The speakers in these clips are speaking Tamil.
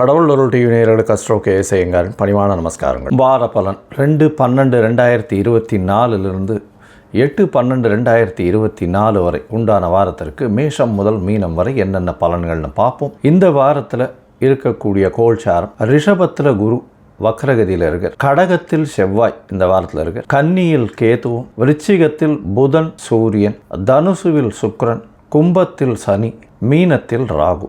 கடவுள் அருள் டிவி நேயர்களுக்கு அஸ்ட்ரோ கேஎஸ் பணிவான நமஸ்காரங்கள். வார பலன் ரெண்டு பன்னெண்டு ரெண்டாயிரத்தி இருபத்தி நாலுலேருந்து எட்டு பன்னெண்டு ரெண்டாயிரத்தி இருபத்தி நாலு வரை உண்டான வாரத்திற்கு மேஷம் முதல் மீனம் வரை என்னென்ன பலன்கள்னு பார்ப்போம். இந்த வாரத்தில் இருக்கக்கூடிய கோல்சாரம் ரிஷபத்தில் குரு வக்ரகதியில் இருக்கார். கடகத்தில் செவ்வாய் இந்த வாரத்தில் இருக்கார். கன்னியில் கேதுவும் விருச்சிகத்தில் புதன் சூரியன் தனுசுவில் சுக்ரன் கும்பத்தில் சனி மீனத்தில் ராகு.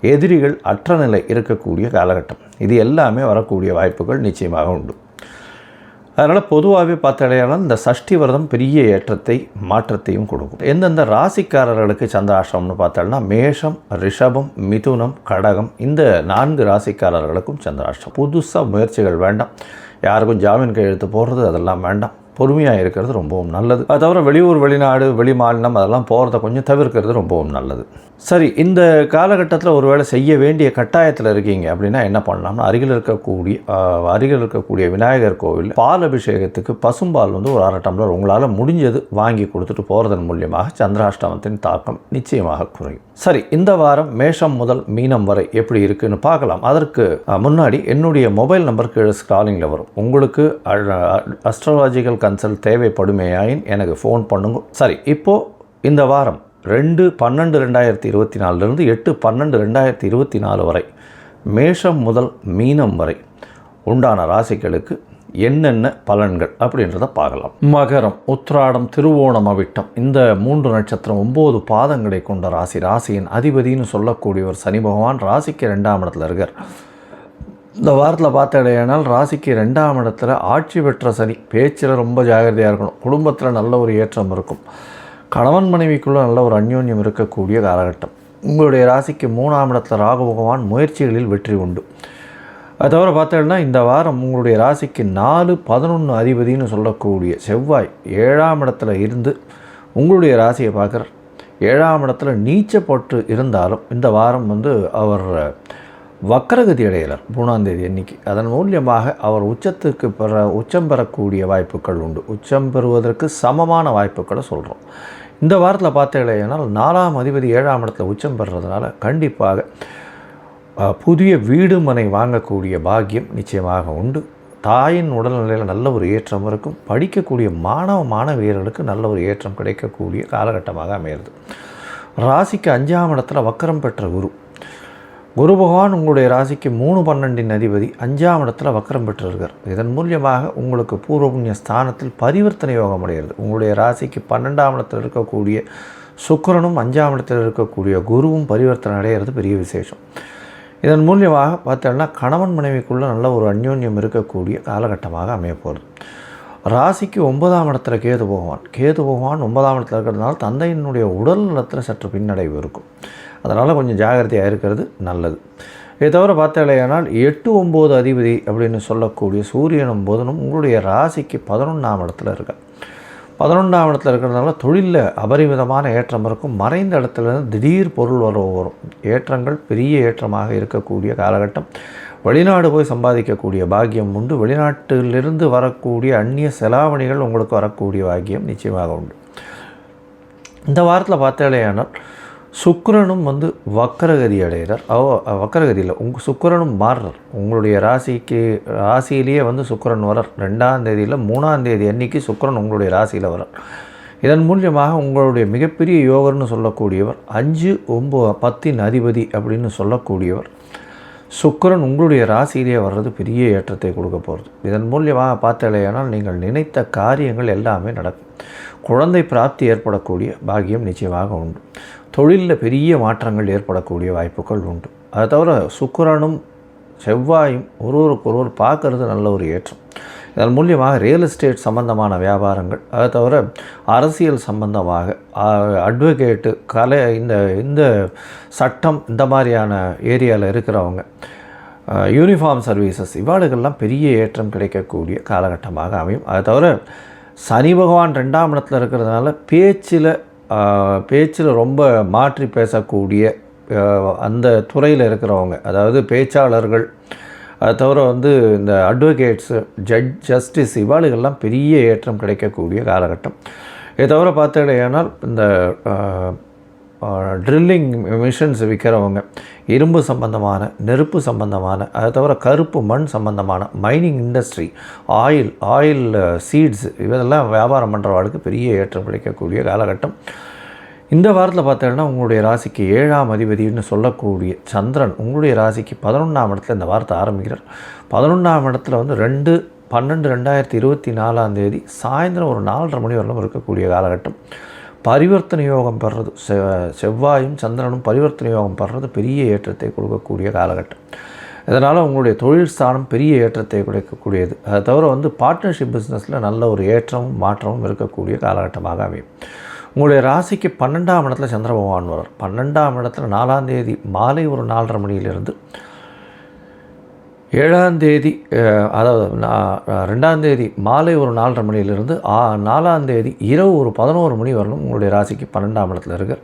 எதிரிகள் அற்ற நிலை இருக்கக்கூடிய காலகட்டம். இது எல்லாமே வரக்கூடிய வாய்ப்புகள் நிச்சயமாக உண்டு. அதனால் பொதுவாகவே பார்த்தடையானால் இந்த சஷ்டி விரதம் பெரிய ஏற்றத்தை மாற்றத்தையும் கொடுக்கும். எந்தெந்த ராசிக்காரர்களுக்கு சந்திராஷ்டிரமம்னு பார்த்தோம்னா மேஷம் ரிஷபம் மிதுனம் கடகம் இந்த நான்கு ராசிக்காரர்களுக்கும் சந்திராஷ்டிரம் புதுசாக முயற்சிகள் வேண்டாம். யாருக்கும் ஜாமீன் கையெழுத்து போடுறது அதெல்லாம் வேண்டாம். பொறுமையாக இருக்கிறது ரொம்பவும் நல்லது. அது தவிர வெளியூர் வெளிநாடு வெளி மாநிலம் அதெல்லாம் போகிறத கொஞ்சம் தவிர்க்கிறது ரொம்பவும் நல்லது. சரி இந்த காலகட்டத்தில் ஒருவேளை செய்ய வேண்டிய கட்டாயத்தில் இருக்கீங்க அப்படின்னா என்ன பண்ணலாம்னா அருகில் இருக்கக்கூடிய அருகில் இருக்கக்கூடிய விநாயகர் கோவில் பால் அபிஷேகத்துக்கு பசும்பால் வந்து ஒரு அரை டம்ளர் உங்களால் முடிஞ்சது வாங்கி கொடுத்துட்டு போகிறதன் மூலியமாக சந்திராஷ்டமத்தின் தாக்கம் நிச்சயமாக குறையும். சரி இந்த வாரம் மேஷம் முதல் மீனம் வரை எப்படி இருக்குன்னு பார்க்கலாம். அதற்கு முன்னாடி என்னுடைய மொபைல் நம்பருக்கு ஸ்க்ராலிங்கில் வரும். உங்களுக்கு அஸ்ட்ராலாஜிக்கல் கன்சல்ட் தேவைப்படுமேயாயின் எனக்கு ஃபோன் பண்ணுங்க. சரி இப்போது இந்த வாரம் ரெண்டு பன்னெண்டு ரெண்டாயிரத்தி இருபத்தி நாலுலேருந்து எட்டு பன்னெண்டு ரெண்டாயிரத்தி இருபத்தி நாலு வரை மேஷம் முதல் மீனம் வரை உண்டான ராசிகளுக்கு என்னென்ன பலன்கள் அப்படின்றத பார்க்கலாம். மகரம் உத்ராடம் திருவோணம் அவிட்டம். இந்த மூன்று நட்சத்திரம் ஒம்பது பாதங்களை கொண்ட ராசி. ராசியின் அதிபதின்னு சொல்லக்கூடியவர் சனி பகவான் ராசிக்கு ரெண்டாம் இடத்துல இருக்கார். இந்த வாரத்தில் பார்த்தடையானால் ராசிக்கு ரெண்டாம் இடத்துல ஆட்சி பெற்ற சனி. பேச்சில் ரொம்ப ஜாகிரதையாக இருக்கணும். குடும்பத்தில் நல்ல ஒரு ஏற்றம் இருக்கும். கணவன் மனைவிக்குள்ளே நல்ல ஒரு அந்யோன்யம் இருக்கக்கூடிய காலகட்டம். உங்களுடைய ராசிக்கு மூணாம் இடத்துல ராகு பகவான் முயற்சிகளில் வெற்றி உண்டு. அது தவிர பார்த்தோம்னா இந்த வாரம் உங்களுடைய ராசிக்கு நாலு பதினொன்று அதிபதின்னு சொல்லக்கூடிய செவ்வாய் ஏழாம் இடத்துல இருந்து உங்களுடைய ராசியை பார்க்குறார். ஏழாம் இடத்துல நீச்சப்பட்டு இருந்தாலும் இந்த வாரம் வந்து அவர் வக்கரகதி அடைகிறார் மூணாம் தேதி அதன் மூலியமாக அவர் உச்சத்துக்கு பெற உச்சம் பெறக்கூடிய வாய்ப்புகள் உண்டு. உச்சம் பெறுவதற்கு சமமான வாய்ப்புகளை சொல்கிறோம் இந்த வாரத்தில் பார்த்தீங்கன்னா நாலாம் அதிபதி ஏழாம் இடத்துல உச்சம் பெறுறதுனால கண்டிப்பாக புதிய வீடு மனை வாங்கக்கூடிய பாக்கியம் நிச்சயமாக உண்டு. தாயின் உடல்நிலையில் நல்ல ஒரு ஏற்றம் இருக்கும். படிக்கக்கூடிய மாணவ மாணவியர்களுக்கு நல்ல ஒரு ஏற்றம் கிடைக்கக்கூடிய காலகட்டமாக அமையிறது. ராசிக்கு அஞ்சாம் இடத்துல வக்கரம் பெற்ற குரு. குரு பகவான் உங்களுடைய ராசிக்கு மூணு பன்னெண்டின் அதிபதி அஞ்சாம் இடத்துல வக்கரம் பெற்றிருக்கார். இதன் மூலியமாக உங்களுக்கு பூர்வ புண்ணிய ஸ்தானத்தில் பரிவர்த்தனை யோகம் அடைகிறது. உங்களுடைய ராசிக்கு பன்னெண்டாம் இடத்தில் இருக்கக்கூடிய சுக்கரனும் அஞ்சாம் இடத்தில் இருக்கக்கூடிய குருவும் பரிவர்த்தனை அடைகிறது பெரிய விசேஷம். இதன் மூலியமாக பார்த்தோம்னா கணவன் மனைவிக்குள்ளே நல்ல ஒரு அந்யோன்யம் இருக்கக்கூடிய காலகட்டமாக அமையப்போகிறது ராசிக்கு ஒன்பதாம் இடத்துல கேது பகவான். கேது பகவான் ஒன்பதாம் இடத்துல இருக்கிறதுனால தந்தையினுடைய உடல் நலத்தில் சற்று பின்னடைவு இருக்கும். அதனால் கொஞ்சம் ஜாகிரதையாக இருக்கிறது நல்லது. இதை தவிர பார்த்தாலேயானால் எட்டு ஒம்பது அதிபதி அப்படின்னு சொல்லக்கூடிய சூரியனும் புதனும் உங்களுடைய ராசிக்கு பதினொன்றாம் இடத்துல இருக்க. பதினொன்றாம் இடத்துல இருக்கிறதுனால தொழிலில் அபரிமிதமான ஏற்றம் இருக்கும். மறைந்த இடத்துலேருந்து திடீர் பொருள் வர வரும். ஏற்றங்கள் பெரிய ஏற்றமாக இருக்கக்கூடிய காலகட்டம். வெளிநாடு போய் சம்பாதிக்கக்கூடிய பாக்கியம் உண்டு. வெளிநாட்டிலிருந்து வரக்கூடிய அந்நிய செலாவணிகள் உங்களுக்கு வரக்கூடிய பாக்கியம் நிச்சயமாக உண்டு. இந்த வாரத்தில் பார்த்தாலேயானால் சுக்கரனும் வந்து வக்கரகதி அடைகிறார். அவ வக்கரகதியில் உங்கள் சுக்கிரனும் மாறுறார். உங்களுடைய ராசிக்கு ராசியிலேயே வந்து சுக்கரன் வரார் ரெண்டாம் தேதியில் மூணாம் தேதி அன்னைக்கு சுக்கரன் உங்களுடைய ராசியில் வரார் இதன் மூலியமாக உங்களுடைய மிகப்பெரிய யோகர்னு சொல்லக்கூடியவர் அஞ்சு ஒம்பது பத்தின் அதிபதி அப்படின்னு சொல்லக்கூடியவர். சுக்கிரன் உங்களுடைய ராசியிலேயே வர்றது பெரிய ஏற்றத்தை கொடுக்க போகிறது இதன் மூலியமாக பார்த்தலையானால் நீங்கள் நினைத்த காரியங்கள் எல்லாமே நடக்கும். குழந்தை பிராப்தி ஏற்படக்கூடிய பாக்கியம் நிச்சயமாக உண்டு. தொழிலில் பெரிய மாற்றங்கள் ஏற்படக்கூடிய வாய்ப்புகள் உண்டு. அதை தவிர சுக்கிரனும் செவ்வாயும் ஒருவருக்கு ஒருவர் பார்க்கறது நல்ல ஒரு ஏற்றம். இதன் மூலியமாக ரியல் எஸ்டேட் சம்பந்தமான வியாபாரங்கள் அதை தவிர அரசியல் சம்பந்தமாக அட்வொகேட்டு கலை இந்த இந்த சட்டம் இந்த மாதிரியான ஏரியாவில் இருக்கிறவங்க யூனிஃபார்ம் சர்வீசஸ் இவாளுகள்லாம் பெரிய ஏற்றம் கிடைக்கக்கூடிய காலகட்டமாக அமையும். அதை தவிர சனி பகவான் ரெண்டாம் இடத்துல இருக்கிறதுனால பேச்சில் பேச்சில் ரொம்ப மாற்றி பேசக்கூடிய அந்த துறையில் இருக்கிறவங்க அதாவது பேச்சாளர்கள் அது தவிர வந்து இந்த அட்வொகேட்ஸு ஜட்ஜ் ஜஸ்டிஸ் இவாளுகள்லாம் பெரிய ஏற்றம் கிடைக்கக்கூடிய காலகட்டம். இதை தவிர பார்த்தீங்கன்னா இந்த ட்ரில்லிங் மிஷின்ஸ் விற்கிறவங்க இரும்பு சம்பந்தமான நெருப்பு சம்பந்தமான அதை தவிர கருப்பு மண் சம்பந்தமான mining industry oil oil seeds இதெல்லாம் வியாபாரம் பண்ணுறவாளுக்கு பெரிய ஏற்றம் கிடைக்கக்கூடிய காலகட்டம். இந்த வாரத்தில் பார்த்தீங்கன்னா உங்களுடைய ராசிக்கு ஏழாம் அதிபதினு சொல்லக்கூடிய சந்திரன் உங்களுடைய ராசிக்கு பதினொன்றாம் இடத்துல இந்த வாரத்தை ஆரம்பிக்கிறார். பதினொன்றாம் இடத்துல வந்து ரெண்டு பன்னெண்டு ரெண்டாயிரத்தி இருபத்தி நாலாம் தேதி சாயந்தரம் ஒரு நாலரை மணி வரலும் இருக்கக்கூடிய காலகட்டம். பரிவர்த்தனை யோகம் பெறுறது செ செவ்வாயும் சந்திரனும் பரிவர்த்தனை யோகம் பெறுறது பெரிய ஏற்றத்தை கொடுக்கக்கூடிய காலகட்டம். இதனால் உங்களுடைய தொழில் ஸ்தானம் பெரிய ஏற்றத்தை கொடுக்கக்கூடியது. அதை தவிர வந்து பார்ட்னர்ஷிப் பிஸ்னஸில் நல்ல ஒரு ஏற்றமும் மாற்றமும் இருக்கக்கூடிய காலகட்டமாக அமையும். உங்களுடைய ராசிக்கு பன்னெண்டாம் இடத்துல சந்திர பகவான் வரார் பன்னெண்டாம் இடத்துல நாலாம் தேதி மாலை ஒரு நாலரை மணியிலிருந்து ஏழாம் தேதி அதாவது ரெண்டாம் தேதி மாலை ஒரு நாலரை மணியிலிருந்து ஆ நாலாம் தேதி இரவு ஒரு பதினோரு மணி வரணும் உங்களுடைய ராசிக்கு பன்னெண்டாம் இடத்துல இருக்கிற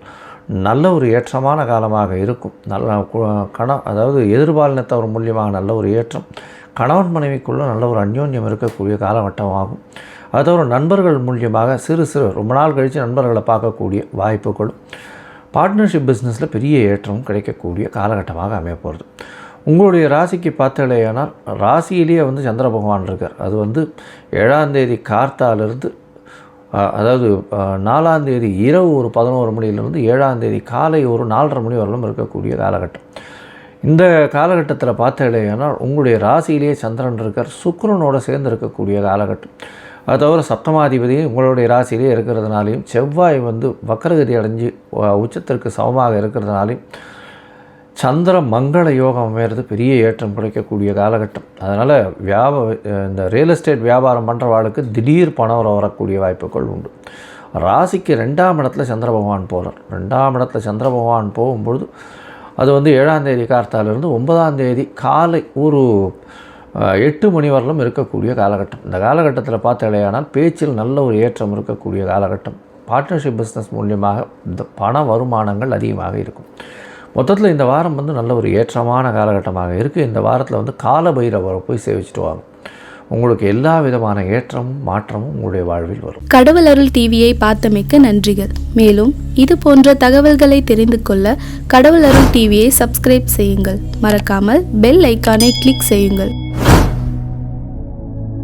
நல்ல ஒரு ஏற்றமான காலமாக இருக்கும். நல்ல கண அதாவது எதிர்பாலினத்தவர் மூலியமாக நல்ல ஒரு ஏற்றம் கணவன் மனைவிக்குள்ளே நல்ல ஒரு அந்யோன்யம் இருக்கக்கூடிய காலகட்டமாகும். அதோட நண்பர்கள் மூலியமாக சிறு சிறு ரொம்ப நாள் கழித்து நண்பர்களை பார்க்கக்கூடிய வாய்ப்புகளும் பார்ட்னர்ஷிப் பிஸ்னஸில் பெரிய ஏற்றமும் கிடைக்கக்கூடிய காலகட்டமாக அமைய போகிறது உங்களுடைய ராசிக்கு பார்த்தலையானால் ராசியிலேயே வந்து சந்திர பகவான் இருக்கார். அது வந்து ஏழாம் தேதி கார்த்தாலிருந்து அதாவது நாலாந்தேதி நாலாம் தேதி இரவு ஒரு பதினோரு மணிலேருந்து ஏழாம் தேதி காலை ஒரு நாலரை மணி வரலும் இருக்கக்கூடிய காலகட்டம். இந்த காலகட்டத்தில் பார்த்தலையானால் உங்களுடைய ராசியிலேயே சந்திரன் இருக்கார். சுக்கிரனோட சேர்ந்து இருக்கக்கூடிய காலகட்டம். அது தவிர சப்தமாதிபதியும் உங்களுடைய ராசியிலே இருக்கிறதுனாலையும் செவ்வாய் வந்து வக்கரகதி அடைஞ்சு உச்சத்திற்கு சமமாக இருக்கிறதுனாலையும் சந்திர மங்கள யோகம் அமையிறது பெரிய ஏற்றம் கிடைக்கக்கூடிய காலகட்டம். அதனால் வியாப இந்த ரியல் எஸ்டேட் வியாபாரம் பண்ணுறவாளுக்கு திடீர் பணம் வரக்கூடிய வாய்ப்புகள் உண்டு. ராசிக்கு ரெண்டாம் இடத்துல சந்திர பகவான் போகிறார் ரெண்டாம் இடத்துல சந்திர பகவான் போகும்பொழுது அது வந்து ஏழாம் தேதி கார்த்தாலிருந்து ஒன்பதாம் தேதி காலை ஒரு எட்டு மணி வரலும் இருக்கக்கூடிய காலகட்டம். இந்த காலகட்டத்தில் பார்த்தாலேயானால் பேச்சில் நல்ல ஒரு ஏற்றம் இருக்கக்கூடிய காலகட்டம். பார்ட்னர்ஷிப் பிஸ்னஸ் மூலியமாக இந்த பண வருமானங்கள் அதிகமாக இருக்கும். மொத்தத்தில் இந்த வாரம் வந்து நல்ல ஒரு ஏற்றமான காலகட்டமாக இருக்குது இந்த வாரத்தில் வந்து கால பைரவரை போய் சேவிச்சுட்டு வாங்க. உங்களுக்கு எல்லா விதமான ஏற்றமும் மாற்றமும் உங்களுடைய வாழ்வில் வரும். கடவுள் அருள் டிவியை பார்த்தமைக்க நன்றிகள். மேலும் இது போன்ற தகவல்களை தெரிந்து கொள்ள கடவுள் அருள் டிவியை சப்ஸ்கிரைப் செய்யுங்கள். மறக்காமல் பெல் ஐக்கானை கிளிக் செய்யுங்கள்.